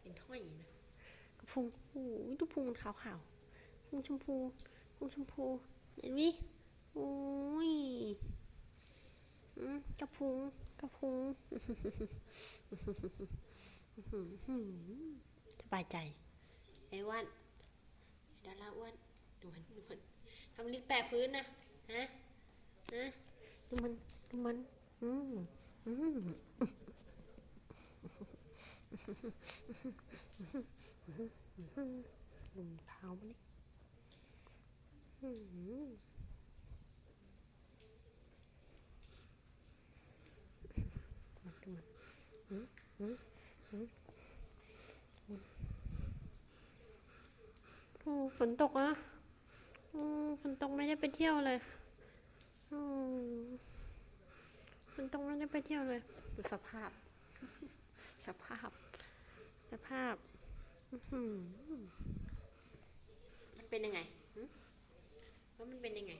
เป็นห้อยนะกระพุงโอ้ยดูพุงมันขาวๆพุงชมพูพุงชมพูเห็นไหมโอ้ยอืมกระพุงกระพุงสบายใจไอ้อ้วันดาราอ้วนดูมันดูมันทำลิ้นแปะพื้นนะฮะฮะดูมันดูมันอืมอืม ดูเท้ามันดิอืมมันมันอืมอืมอืมโอ้ฝนตกอะอืมฝนตกไม่ได้ไปเที่ยวเลยอืมฝนตกไม่ได้ไปเที่ยวเลยดูสภาพ สภาพ สภาพ อื้อหือ มันเป็นยังไงแล้วมันเป็นยังไง